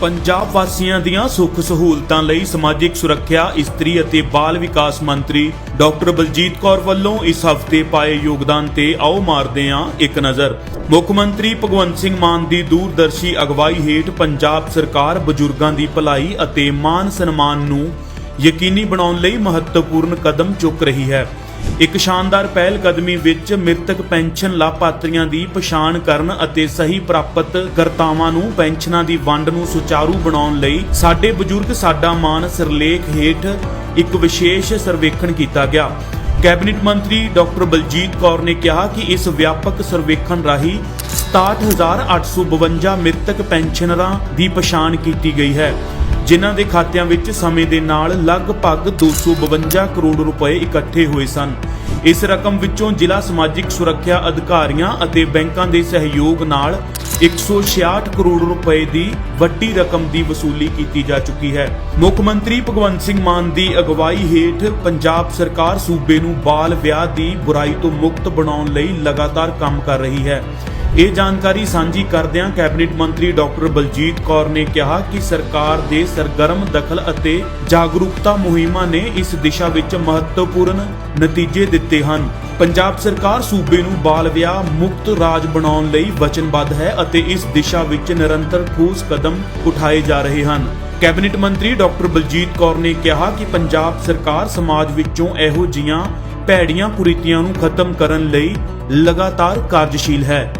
ਪੰਜਾਬ ਵਾਸੀਆਂ ਦੀਆਂ ਸੁੱਖ ਸਹੂਲਤਾਂ ਲਈ ਸਮਾਜਿਕ ਸੁਰੱਖਿਆ, ਇਸਤਰੀ ਅਤੇ ਬਾਲ ਵਿਕਾਸ ਮੰਤਰੀ ਡਾਕਟਰ ਬਲਜੀਤ ਕੌਰ ਵੱਲੋਂ ਇਸ ਹਫ਼ਤੇ ਪਾਏ ਯੋਗਦਾਨ ਤੇ ਆਓ ਮਾਰਦੇ ਹਾਂ ਇੱਕ ਨਜ਼ਰ। ਮੁੱਖ ਮੰਤਰੀ ਭਗਵੰਤ ਸਿੰਘ ਮਾਨ ਦੀ ਦੂਰਦਰਸ਼ੀ ਅਗਵਾਈ ਹੇਠ ਪੰਜਾਬ ਸਰਕਾਰ ਬਜ਼ੁਰਗਾਂ ਦੀ ਭਲਾਈ ਅਤੇ ਮਾਨ ਸਨਮਾਨ ਨੂੰ ਯਕੀਨੀ ਬਣਾਉਣ ਲਈ ਮਹੱਤਵਪੂਰਨ ਕਦਮ ਚੁੱਕ ਰਹੀ ਹੈ। ਇੱਕ ਸ਼ਾਨਦਾਰ ਪਹਿਲ ਕਦਮੀ ਵਿੱਚ ਮ੍ਰਿਤਕ ਪੈਨਸ਼ਨ ਲਾਭਪਾਤਰੀਆਂ ਦੀ ਪਛਾਣ ਕਰਨ ਅਤੇ ਸਹੀ ਪ੍ਰਾਪਤ ਕਰਤਾਵਾਂ ਨੂੰ ਪੈਨਸ਼ਨਾਂ ਦੀ ਵੰਡ ਨੂੰ ਸੁਚਾਰੂ ਬਣਾਉਣ ਲਈ ਸਾਡੇ ਬਜ਼ੁਰਗ ਸਾਡਾ ਮਾਨ ਸਿਰਲੇਖ ਹੇਠ ਇੱਕ ਵਿਸ਼ੇਸ਼ ਸਰਵੇਖਣ ਕੀਤਾ ਗਿਆ। ਕੈਬਨਿਟ ਮੰਤਰੀ ਡਾਕਟਰ ਬਲਜੀਤ ਕੌਰ ਨੇ ਕਿਹਾ ਕਿ ਇਸ ਵਿਆਪਕ ਸਰਵੇਖਣ ਰਾਹੀਂ 67852 ਮ੍ਰਿਤਕ ਪੈਨਸ਼ਨਰਾਂ ਦੀ ਪਛਾਣ ਕੀਤੀ ਗਈ ਹੈ। ਜਿਨ੍ਹਾਂ ਦੇ ਖਾਤਿਆਂ ਵਿੱਚ ਸਮੇਂ ਦੇ ਨਾਲ ਲਗਭਗ 252 ਕਰੋੜ ਰੁਪਏ ਇਕੱਠੇ ਹੋਏ ਸਨ। ਇਸ ਰਕਮ ਵਿੱਚੋਂ ਜ਼ਿਲ੍ਹਾ ਸਮਾਜਿਕ ਸੁਰੱਖਿਆ ਅਧਿਕਾਰੀਆਂ ਅਤੇ ਬੈਂਕਾਂ ਦੇ ਸਹਿਯੋਗ ਨਾਲ 166 ਕਰੋੜ ਰੁਪਏ ਦੀ ਵੱਡੀ ਰਕਮ ਦੀ ਵਸੂਲੀ ਕੀਤੀ ਜਾ ਚੁੱਕੀ ਹੈ। ਮੁੱਖ ਮੰਤਰੀ ਭਗਵੰਤ ਸਿੰਘ ਮਾਨ ਦੀ ਅਗਵਾਈ ਹੇਠ ਪੰਜਾਬ ਸਰਕਾਰ ਸੂਬੇ ਨੂੰ ਬਾਲ ਵਿਆਹ ਦੀ ਬੁਰਾਈ ਤੋਂ ਮੁਕਤ ਬਣਾਉਣ ਲਈ ਲਗਾਤਾਰ ਕੰਮ ਕਰ ਰਹੀ ਹੈ। ਇਹ ਜਾਣਕਾਰੀ ਸਾਂਝੀ ਕਰਦਿਆਂ ਕੈਬਨਿਟ ਮੰਤਰੀ ਡਾਕਟਰ ਬਲਜੀਤ ਕੌਰ ਨੇ ਕਿਹਾ ਕਿ ਸਰਕਾਰ ਦੇ ਸਰਗਰਮ ਦਖਲ ਅਤੇ ਜਾਗਰੂਕਤਾ ਮੁਹਿੰਮਾਂ ਨੇ ਇਸ ਦਿਸ਼ਾ ਵਿੱਚ ਮਹੱਤਵਪੂਰਨ ਨਤੀਜੇ ਦਿੱਤੇ ਹਨ। ਪੰਜਾਬ ਸਰਕਾਰ ਸੂਬੇ ਨੂੰ ਬਾਲ ਵਿਆਹ ਮੁਕਤ ਰਾਜ ਬਣਾਉਣ ਲਈ ਵਚਨਬੱਧ ਹੈ ਅਤੇ ਇਸ ਦਿਸ਼ਾ ਵਿੱਚ ਨਿਰੰਤਰ ਠੋਸ ਕਦਮ ਉਠਾਏ ਜਾ ਰਹੇ ਹਨ। ਕੈਬਨਿਟ ਮੰਤਰੀ ਡਾਕਟਰ ਬਲਜੀਤ ਕੌਰ ਨੇ ਕਿਹਾ ਕਿ ਪੰਜਾਬ ਸਰਕਾਰ ਸਮਾਜ ਵਿੱਚੋਂ ਇਹੋ ਜੀਆਂ ਭੈੜੀਆਂ ਕੁਰੀਤੀਆਂ ਨੂੰ ਖਤਮ ਕਰਨ ਲਈ ਲਗਾਤਾਰ ਕਾਰਜਸ਼ੀਲ ਹੈ।